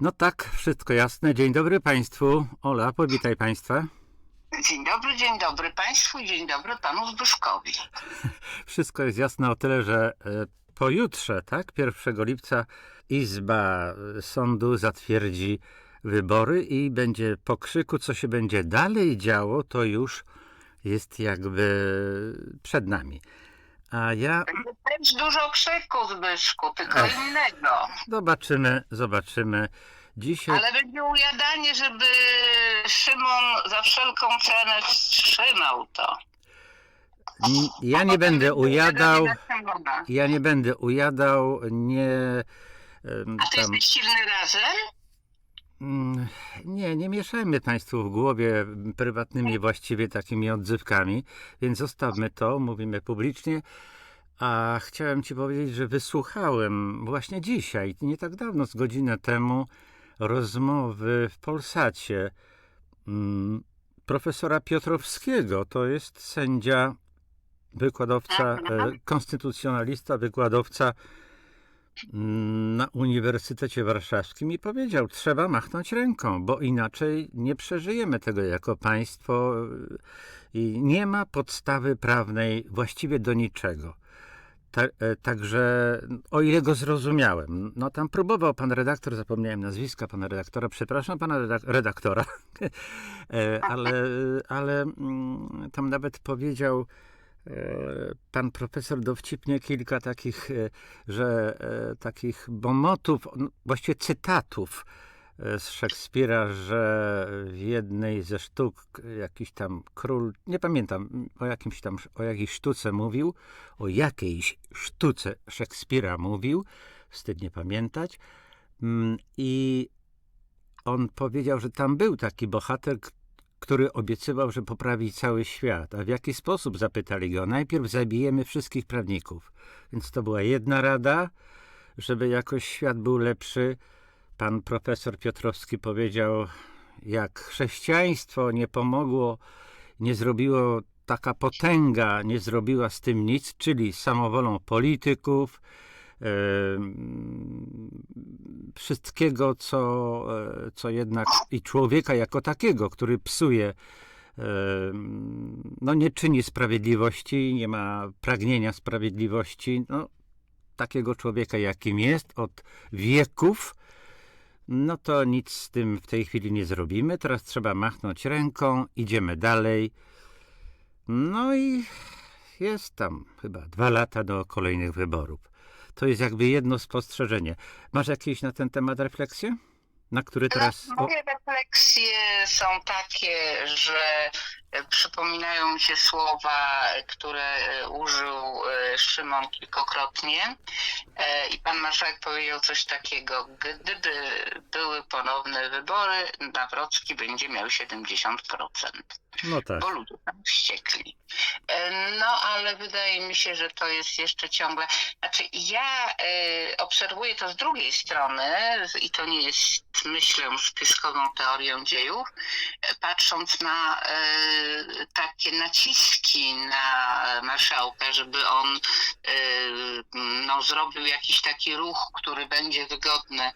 No tak, wszystko jasne. Dzień dobry Państwu. Ola, powitaj Państwa. Dzień dobry, dzień dobry Państwu i dzień dobry Panu Zbyszkowi. Wszystko jest jasne o tyle, że e, pojutrze, tak, 1 lipca, Izba e, Sądu zatwierdzi wybory i będzie po krzyku, co się będzie dalej działo, to już jest jakby przed nami. A ja też dużo krzyku Zbyszku, tylko Ech. innego. zobaczymy, zobaczymy. Dzisiaj Ale będzie ujadanie, żeby Szymon za wszelką cenę wstrzymał to. ja nie będę ujadał, ja nie będę ujadał, nie em, A ty tam, jesteś silny razem? Mm, Nie, nie mieszajmy Państwu w głowie prywatnymi właściwie takimi odzywkami, więc zostawmy to, mówimy publicznie. A chciałem Ci powiedzieć, że wysłuchałem właśnie dzisiaj, nie tak dawno, z godzinę temu, rozmowy w Polsacie mm, profesora Piotrowskiego. To jest sędzia, wykładowca, Aha. e, konstytucjonalista, wykładowca na Uniwersytecie Warszawskim i powiedział, trzeba machnąć ręką, bo inaczej nie przeżyjemy tego jako państwo y, i nie ma podstawy prawnej właściwie do niczego. Ta, e, także, o ile go zrozumiałem, no tam próbował pan redaktor, zapomniałem nazwiska pana redaktora, przepraszam pana redak- redaktora, E, ale, ale mm, tam nawet powiedział e, pan profesor dowcipnie kilka takich, e, że e, takich bomotów, no, właściwie cytatów e, z Szekspira, że w jednej ze sztuk jakiś tam król, nie pamiętam o jakimś tam, o jakiejś sztuce mówił, o jakiejś sztuce Szekspira mówił, wstyd nie pamiętać, Mm, i on powiedział, że tam był taki bohater, który obiecywał, że poprawi cały świat. A w jaki sposób zapytali go? Najpierw zabijemy wszystkich prawników. Więc to była jedna rada, żeby jakoś świat był lepszy. Pan profesor Piotrowski powiedział, jak chrześcijaństwo nie pomogło, nie zrobiło taka potęga, nie zrobiła z tym nic, czyli samowolą polityków, wszystkiego, co, e, co jednak i człowieka jako takiego, który psuje, em, no nie czyni sprawiedliwości, nie ma pragnienia sprawiedliwości, no takiego człowieka, jakim jest od wieków, no to nic z tym w tej chwili nie zrobimy. Teraz trzeba machnąć ręką, idziemy dalej. No i jest tam chyba dwa lata do kolejnych wyborów. To jest jakby jedno spostrzeżenie. Masz jakieś na ten temat refleksje? Na który teraz. Moje refleksje są takie, że przypominają mi się słowa, które e, użył e, Szymon kilkokrotnie. E, I pan marszałek powiedział coś takiego, gdyby były ponowne wybory, Nawrocki będzie miał 70%, no tak. bo ludzie tam wściekli. No, ale wydaje mi się, że to jest jeszcze ciągle. Znaczy, ja e, obserwuję to z drugiej strony i to nie jest, myślę, spiskową teorią dziejów, patrząc na e, takie naciski na marszałka, żeby on e, no, zrobił jakiś taki ruch, który będzie wygodny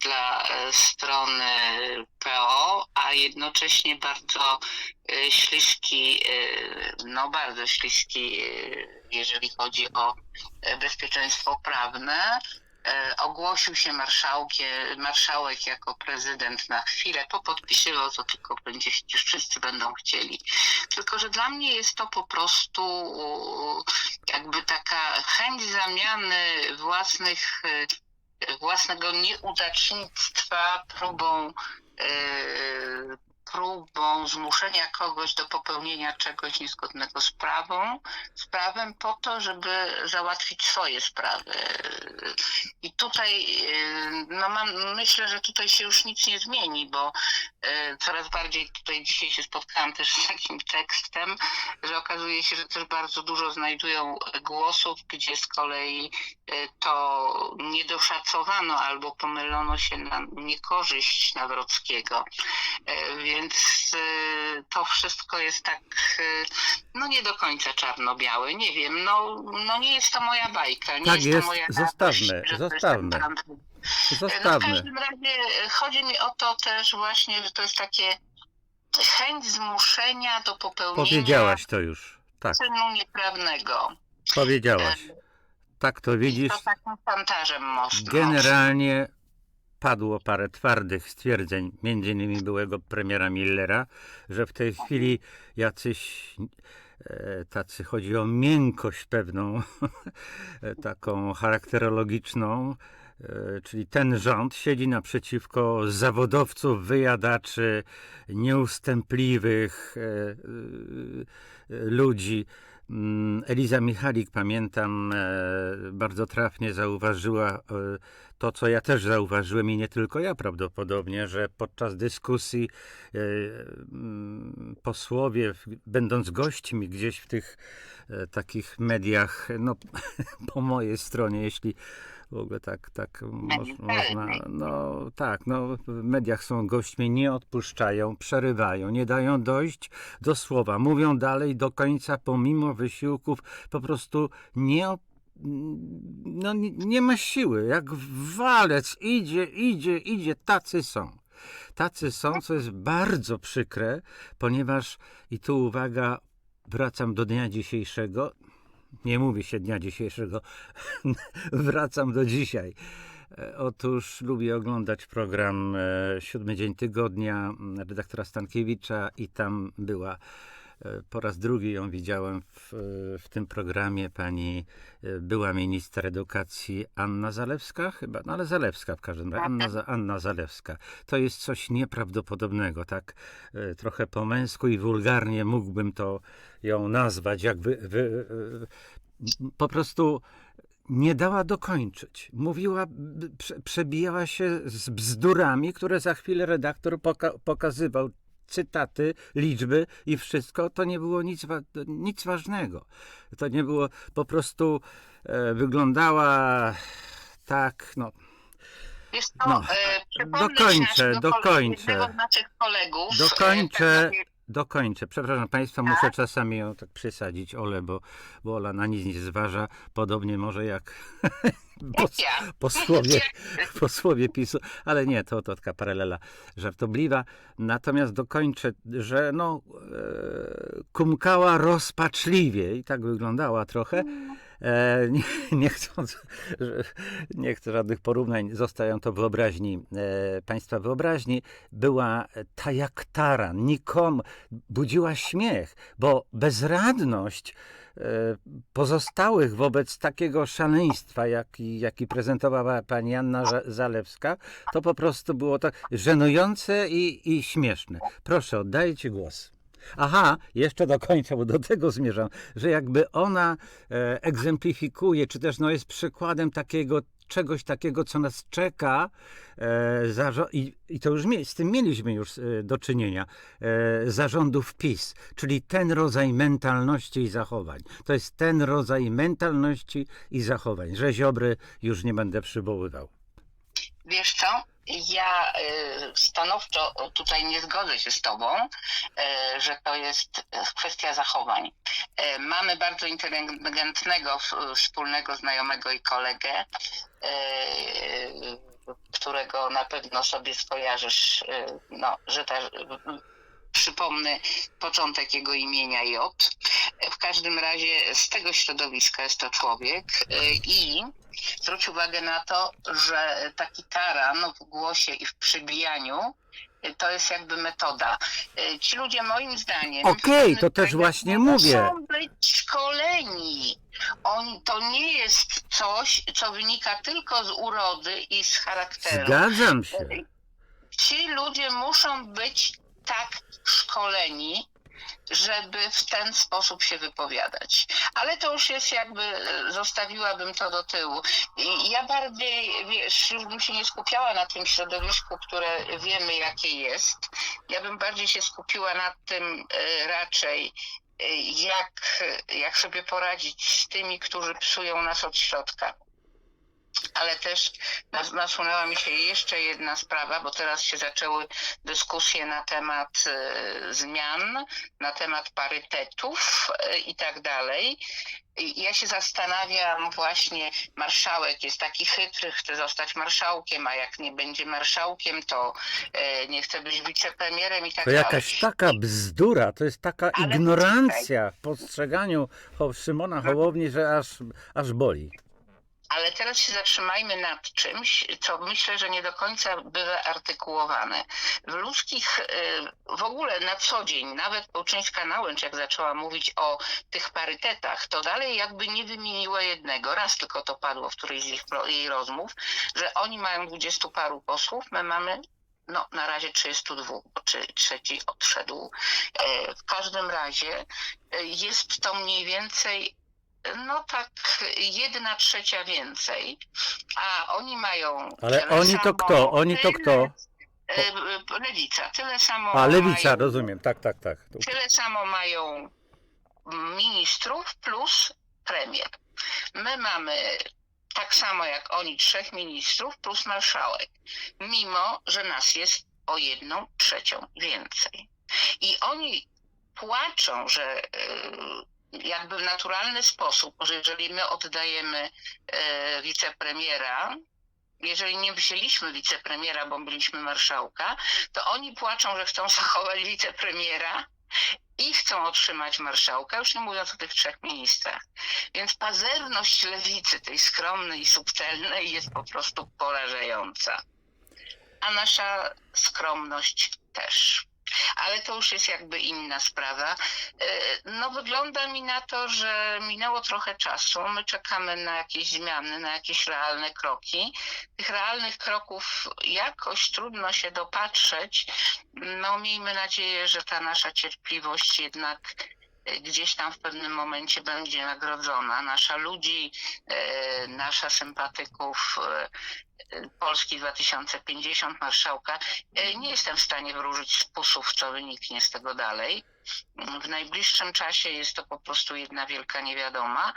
dla e, strony PO, a jednocześnie bardzo e, śliski, e, no bardzo śliski, jeżeli chodzi o bezpieczeństwo prawne. E, Ogłosił się marszałek jako prezydent na chwilę, popodpisywał to tylko będzie, już wszyscy będą chcieli. Tylko, że dla mnie jest to po prostu jakby taka chęć zamiany własnych e, własnego nieudacznictwa próbą e, próbą zmuszenia kogoś do popełnienia czegoś niezgodnego z prawą, z prawem po to, żeby załatwić swoje sprawy. I tutaj e, no mam, myślę, że tutaj się już nic nie zmieni, bo e, coraz bardziej tutaj dzisiaj się spotkałam też z takim tekstem, że okazuje się, że też bardzo dużo znajdują głosów, gdzie z kolei to niedoszacowano albo pomylono się na niekorzyść Nawrockiego. E, Więc e, to wszystko jest tak, e, no nie do końca czarno-białe. Nie wiem, no, no nie jest to moja bajka. Nie Tak jest, jest, to moja zostawmy, radość, zostawmy. trans- No w Zostawmy. każdym razie chodzi mi o to też właśnie, że to jest takie chęć zmuszenia do popełnienia Powiedziałaś to już. Tak, czynu nieprawnego. powiedziałaś. Tak to widzisz. to takim szantażem można. Generalnie padło parę twardych stwierdzeń, między innymi byłego premiera Millera, że w tej chwili jacyś e, tacy, chodzi o miękkość pewną, taką charakterologiczną, e, czyli ten rząd siedzi naprzeciwko zawodowców, wyjadaczy, nieustępliwych e, ludzi. Mm, Eliza Michalik, pamiętam, e, bardzo trafnie zauważyła e, to, co ja też zauważyłem i nie tylko ja prawdopodobnie, że podczas dyskusji e, mm, posłowie, będąc gośćmi gdzieś w tych takich mediach, no po mojej stronie, jeśli w ogóle tak, tak moż, można, no tak, no w mediach są gośćmi, nie odpuszczają, przerywają, nie dają dojść do słowa, mówią dalej do końca pomimo wysiłków, po prostu nie op- no, nie, nie ma siły, jak walec idzie, idzie, idzie, tacy są. Tacy są, co jest bardzo przykre, ponieważ, i tu uwaga, wracam do dnia dzisiejszego, nie mówi się dnia dzisiejszego, wracam do dzisiaj. E, Otóż lubię oglądać program e, Siódmy Dzień Tygodnia redaktora Stankiewicza i tam była po raz drugi ją widziałem w, w tym programie pani e, była minister edukacji Anna Zalewska chyba, no ale Zalewska w każdym razie, Anna, Anna Zalewska. To jest coś nieprawdopodobnego, tak e, trochę po męsku i wulgarnie mógłbym to ją nazwać, jakby wy, e, po prostu nie dała dokończyć. Mówiła, prze, przebijała się z bzdurami, które za chwilę redaktor poka pokazywał. Cytaty, liczby i wszystko, to nie było nic, nic ważnego. To nie było, po prostu e, wyglądała tak, no, Wiesz co, No, e, dokończę, dokończę. Jednego z naszych kolegów. Dokończę. e, Dokończę. Przepraszam Państwa, muszę czasami ją tak przysadzić, Ole, bo, bo Ola na nic nie zważa. Podobnie może jak pos, posłowie, posłowie PiSu, ale nie, to, to taka paralela żartobliwa. Natomiast dokończę, że no, e, kumkała rozpaczliwie i tak wyglądała trochę. E, nie, nie, chcąc, nie chcę żadnych porównań, zostają to wyobraźni, e, Państwa wyobraźni, była ta jak taran, nikomu, budziła śmiech, bo bezradność e, pozostałych wobec takiego szaleństwa, jaki, jaki prezentowała pani Anna Za- Zalewska, to po prostu było tak żenujące i, i śmieszne. Proszę, oddaję Ci głos. Aha, jeszcze dokończę, bo do tego zmierzam, że jakby ona e, egzemplifikuje, czy też no, jest przykładem takiego czegoś takiego, co nas czeka e, i, i to już z tym mieliśmy już e, do czynienia, e, zarządów PiS, czyli ten rodzaj mentalności i zachowań. To jest ten rodzaj mentalności i zachowań, że Ziobry już nie będę przywoływał. Wiesz co? Ja e, stanowczo tutaj nie zgodzę się z Tobą, e, że to jest e, kwestia zachowań. Mamy bardzo inteligentnego wspólnego znajomego i kolegę, którego na pewno sobie skojarzysz, no, że ta, przypomnę początek jego imienia J. W każdym razie z tego środowiska jest to człowiek i zwróć uwagę na to, że taki taran w głosie i w przybijaniu y, to jest jakby metoda. Y, Ci ludzie moim zdaniem... Okej, to też właśnie muszą mówię. być szkoleni. Oni, to nie jest coś, co wynika tylko z urody i z charakteru. Zgadzam się. Ci ludzie muszą być tak szkoleni, żeby w ten sposób się wypowiadać. Ale to już jest jakby, e, zostawiłabym to do tyłu. Ja bardziej, wiesz, już bym się nie skupiała na tym środowisku, które wiemy jakie jest. Ja bym bardziej się skupiła na tym e, raczej, e, jak, jak sobie poradzić z tymi, którzy psują nas od środka. Ale też nas, nasunęła mi się jeszcze jedna sprawa, bo teraz się zaczęły dyskusje na temat e, zmian, na temat parytetów e, i tak dalej. Ja się zastanawiam właśnie, marszałek jest taki chytry, chce zostać marszałkiem, a jak nie będzie marszałkiem, to e, nie chce być wicepremierem i tak To dalej. jakaś taka bzdura, to jest taka Ale ignorancja w postrzeganiu Szymona Hołowni, że aż, aż boli. Ale teraz się zatrzymajmy nad czymś, co myślę, że nie do końca bywa artykułowane. W ludzkich, y, w ogóle na co dzień, nawet Połczyńska Nałęcz, jak zaczęła mówić o tych parytetach, to dalej jakby nie wymieniła jednego, raz tylko to padło w którejś z ich, jej rozmów, że oni mają dwudziestu paru posłów, my mamy no, na razie 32, bo trzeci odszedł. E, W każdym razie e, jest to mniej więcej no tak jedna trzecia więcej, a oni mają. Ale tyle oni to samo, kto? Oni to tyle- kto? e, Lewica. Tyle samo. A, lewica, mają, rozumiem, tak, tak, tak. Tyle samo mają ministrów plus premier. My mamy tak samo jak oni trzech ministrów plus marszałek, mimo że nas jest o jedną trzecią więcej. I oni płaczą, że e, jakby w naturalny sposób, że jeżeli my oddajemy e, wicepremiera, jeżeli nie wzięliśmy wicepremiera, bo byliśmy marszałka, to oni płaczą, że chcą zachować wicepremiera i chcą otrzymać marszałka, już nie mówiąc o tych trzech ministrach. Więc pazerność lewicy, tej skromnej i subtelnej, jest po prostu porażająca. A nasza skromność też. Ale to już jest jakby inna sprawa. E, No wygląda mi na to, że minęło trochę czasu. My czekamy na jakieś zmiany, na jakieś realne kroki. Tych realnych kroków jakoś trudno się dopatrzeć. No miejmy nadzieję, że ta nasza cierpliwość jednak gdzieś tam w pewnym momencie będzie nagrodzona. Nasza ludzi, e, nasza sympatyków e, Polski 2050, marszałka. E, Nie jestem w stanie wróżyć z pusów, co wyniknie z tego dalej. W najbliższym czasie jest to po prostu jedna wielka niewiadoma.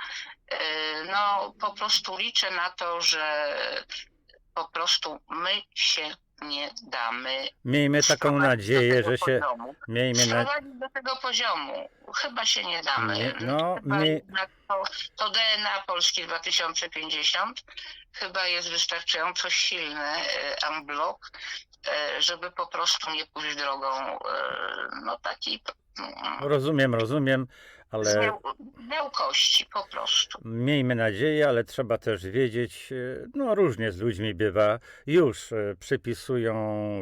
No, po prostu liczę na to, że po prostu my się nie damy. Miejmy taką nadzieję, że się. poziomu. Miejmy na... Do tego poziomu. Chyba się nie damy. Nie, no, jednak to, to DNA Polski 2050 chyba jest wystarczająco silny, e, unblock, e, żeby po prostu nie pójść drogą e, no takiej Rozumiem, rozumiem, ale miałkości po prostu. miejmy nadzieję, ale trzeba też wiedzieć, e, no różnie z ludźmi bywa. Już e, przypisują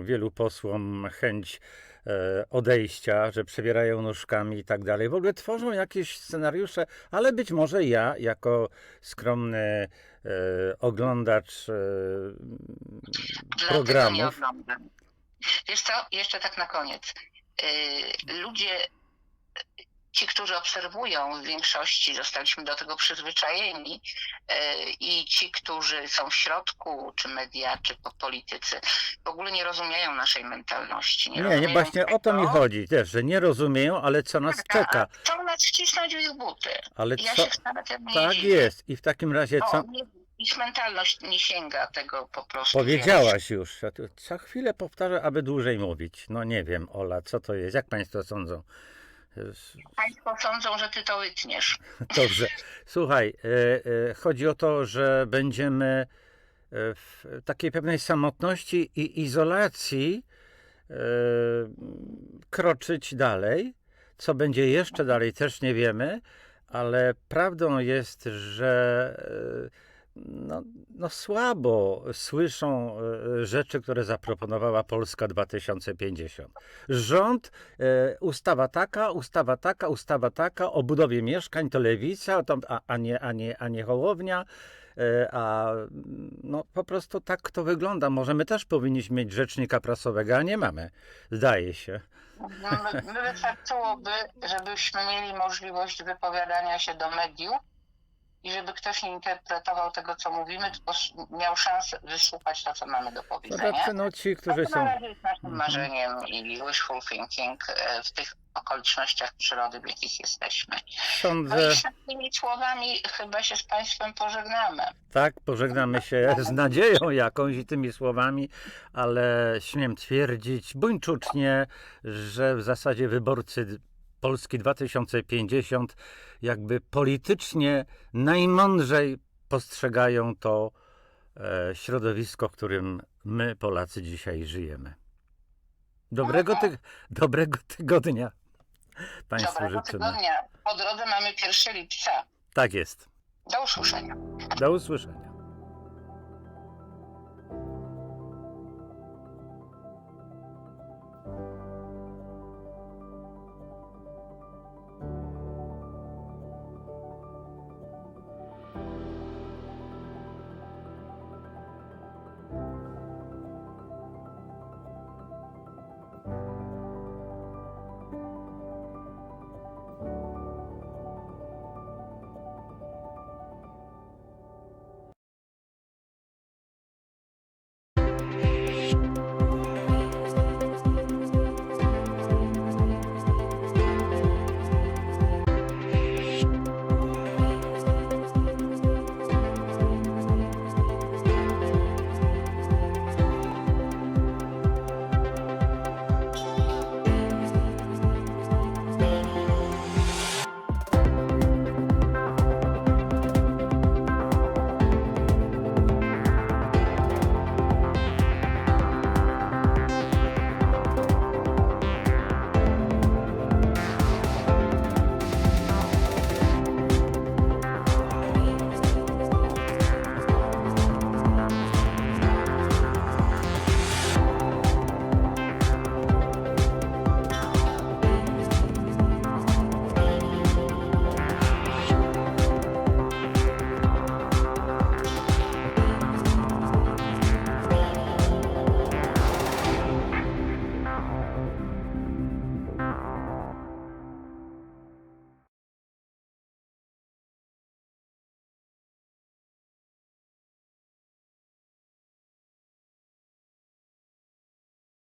wielu posłom chęć e, odejścia, że przebierają nóżkami i tak dalej. W ogóle tworzą jakieś scenariusze, ale być może ja, jako skromny oglądacz Dlatego nie programów, oglądam. Wiesz co, jeszcze tak na koniec. Ludzie, ci, którzy obserwują w większości, zostaliśmy do tego przyzwyczajeni yy, i ci, którzy są w środku, czy media, czy po- politycy, w ogóle nie rozumieją naszej mentalności. Nie, nie, nie, właśnie o to mi tego, chodzi też, że nie rozumieją, ale co nas czeka. a Chcą nas wcisnąć w ich buty. Ale ja co, tak dziwię. jest. I w takim razie co, O, ich mentalność nie sięga tego po prostu. wiesz. Powiedziałaś już. Ja tu co chwilę powtarzam, aby dłużej mówić. No nie wiem, Ola, co to jest? Jak Państwo sądzą? Państwo sądzą, że ty to wytniesz. Dobrze. Słuchaj, e, e, chodzi o to, że będziemy e, w takiej pewnej samotności i izolacji kroczyć dalej. Co będzie jeszcze dalej, też nie wiemy, ale prawdą jest, że no, no słabo słyszą e, rzeczy, które zaproponowała Polska 2050. Rząd, e, ustawa taka, ustawa taka, ustawa taka, o budowie mieszkań to lewica, a, a, nie, a, nie, a nie Hołownia. E, A no po prostu tak to wygląda. Może my też powinniśmy mieć rzecznika prasowego, a nie mamy. Zdaje się. No, wystarczyłoby, żebyśmy mieli możliwość wypowiadania się do mediów i żeby ktoś nie interpretował tego, co mówimy, tylko miał szansę wysłuchać to, co mamy do powiedzenia. znaczy, no ci, No którzy to są... jest naszym marzeniem i wishful thinking e, w tych okolicznościach przyrody, w jakich jesteśmy. No Sądzę, i tymi słowami chyba się z Państwem pożegnamy. tak, pożegnamy się z nadzieją jakąś i tymi słowami, ale śmiem twierdzić buńczucznie, że w zasadzie wyborcy Polski 2050 jakby politycznie najmądrzej postrzegają to e, środowisko, w którym my Polacy dzisiaj żyjemy. Dobrego, dobrego tygodnia Państwu Dobrego życzymy. tygodnia. Po drodze mamy 1 lipca. Tak jest. Do usłyszenia. Do usłyszenia.